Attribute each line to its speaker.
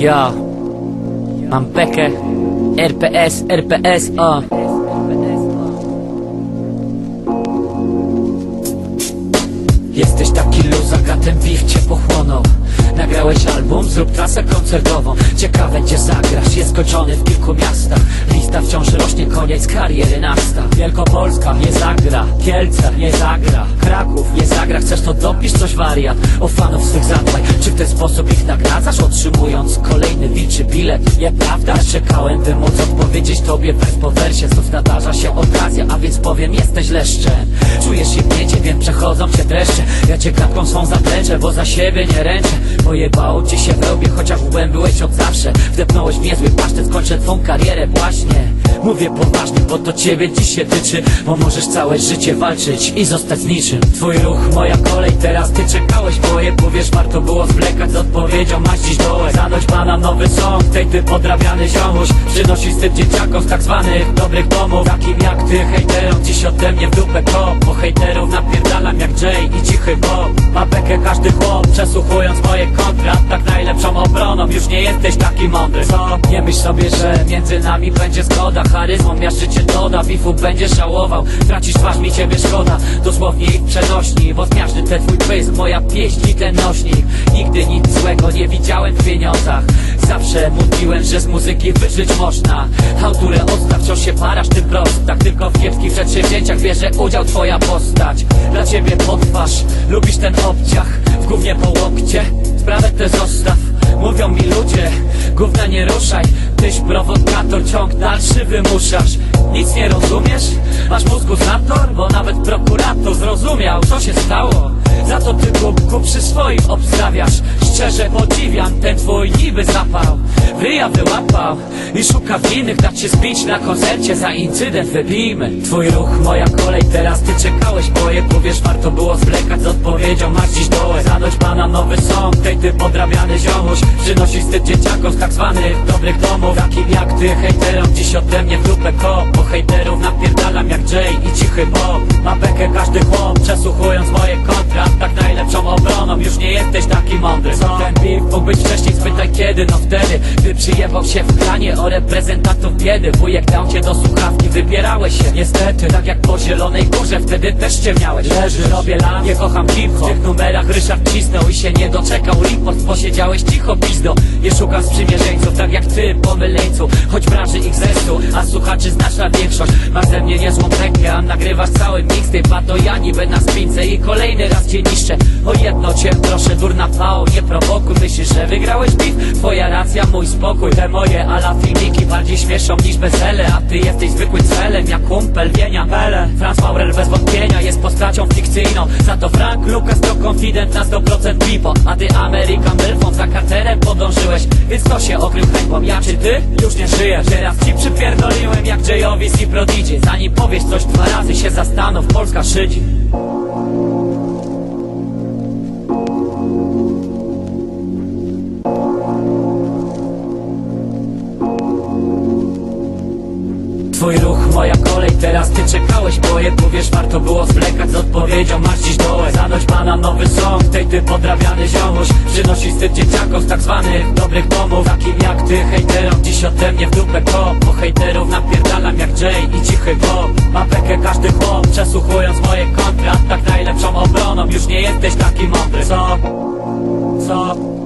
Speaker 1: Ja. Mam bekę RPS, RPS, o zrób trasę koncertową. Ciekawe gdzie zagrasz, jest skończony w kilku miastach. Lista wciąż rośnie, koniec kariery nasta Wielkopolska nie zagra, Kielce nie zagra. Kraków nie zagra, chcesz to dopisz coś wariat. O fanów swych zadbaj, czy w ten sposób ich nagradzasz? Otrzymując kolejny wilczy bilet. Nieprawda, czekałem by móc odpowiedzieć tobie wers po wersie Znów nadarza się okazja, a więc powiem jesteś leszczem Czujesz się gniecie, więc przechodzą cię dreszcze. Ja cię klatką swą bo za siebie nie ręczę. Pojebało ci się w łbie, chociaż łbem byłeś od zawsze. Wdepnąłeś w niezły pasztet, skończę twą karierę właśnie. Mówię poważnie, bo to ciebie dziś się tyczy Bo możesz całe życie walczyć i zostać z niczym. Twój ruch, moja kolej, teraz ty czekałeś Boję, powiesz, warto było zwlekać z odpowiedzią Masz dziś dołek, zanąć pana nowy song Tej ty podrabiany ziomuś. Przynosi wstyd dzieciakom z tak zwanych dobrych domów Takim jak ty, hejterom, dziś ode mnie w dupę kop Bo hejterów jak Jay i cichy Bob. Ma bekę każdy chłop, przesłuchując moje kontra Tak najlepszą obroną, już nie jesteś taki mądry. Co? Nie myśl sobie, że między nami będzie zgoda. Charyzmą miażdżycie doda, bifu będziesz żałował. Tracisz twarz, mi ciebie szkoda. Dosłownie ich przenośni, bo zmiażdży ten twój pysk Moja pieśń i ten nośnik. Nigdy nic złego nie widziałem w pieniądzach. Zawsze mówiłem, że z muzyki wyżyć można. Auturę odstaw, wciąż się parasz tym prostach Tylko w kiepskich przedsięwzięciach bierze udział twoja postać. Dla ciebie potwarz, lubisz ten obciach W gównie po łokcie, sprawę tę zostaw Mówią mi ludzie, gówna nie ruszaj Tyś prowokator, ciąg dalszy wymuszasz Nic nie rozumiesz? Masz mózgu zator? Bo nawet prokurator zrozumiał, co się stało Za ty głupku przy swoim obstawiasz. Szczerze podziwiam ten twój niby zapał. Ryja wyłapał i szuka winnych Dać się zbić na koncercie, za incydent wybijmy Twój ruch, moja kolej, teraz ty czekałeś. Boję, powiesz, warto było zwlekać z odpowiedzią. Masz dziś pana nowy song Tej ty podrabiany ziomuś. Przynosi wstyd dzieciakom z tak zwanych dobrych domów. Takim jak ty, hejterom, dziś ode mnie w dupę kop. Bo hejterów napierdalam jak Jay i cichy Bob. Ma bekę każdy chłop, przesłuchując moje kontra. Tak najlepszą obroną, już nie jesteś mógł być wcześniej, spytaj kiedy, no wtedy Gdy przyjebał się w klanie o reprezentantów biedy. Wujek dał cię do słuchawki, wybierałeś się. Niestety, tak jak po zielonej górze, wtedy też cię miałeś. Leży, robię lam, nie kocham hip-hop W tych numerach Ryszard cisnął i się nie doczekał. Report, posiedziałeś cicho pizdo. Nie szukam sprzymierzeńców, tak jak ty, pomyleńcu Choć branży ich zestu, a słuchaczy znaczna większość. Masz ze mnie niezłą bekę, a nagrywasz cały mixtape A to ja niby na spince i kolejny raz cię niszczę. O jedno cię proszę, durna pao, nie prowokuj że wygrałeś beef? Twoja racja, mój spokój Te moje ala filmiki bardziej śmieszą niż bezele A ty jesteś zwykłym celem, jak kumpel wienia. Pele. Franz Maurer bez wątpienia jest postacią fikcyjną. Za to Frank Lucas to confident na 100% pipo. A ty American Milfą za karterem podążyłeś Więc to się okrył hańbą, ja czy ty? Już nie żyjesz Teraz ci przypierdoliłem jak Jayowi z Prodigy. Zanim powiesz coś dwa razy się zastanów, Polska szydzi Twój ruch, moja kolej, teraz ty czekałeś Boję, powiesz, warto było zwlekać z odpowiedzią Masz dziś dołek, zanąć pana nowy song Tej ty podrabiany ziomuś Przynosi wstyd dzieciakom z tak zwanych dobrych domów Takim jak ty, hejterom, dziś ode mnie w dupę kop Bo hejterów napierdalam jak Jay i cichy Bob Ma bekę każdy chłop, przesłuchując moje kontra Tak najlepszą obroną, już nie jesteś taki mądry Co? Co?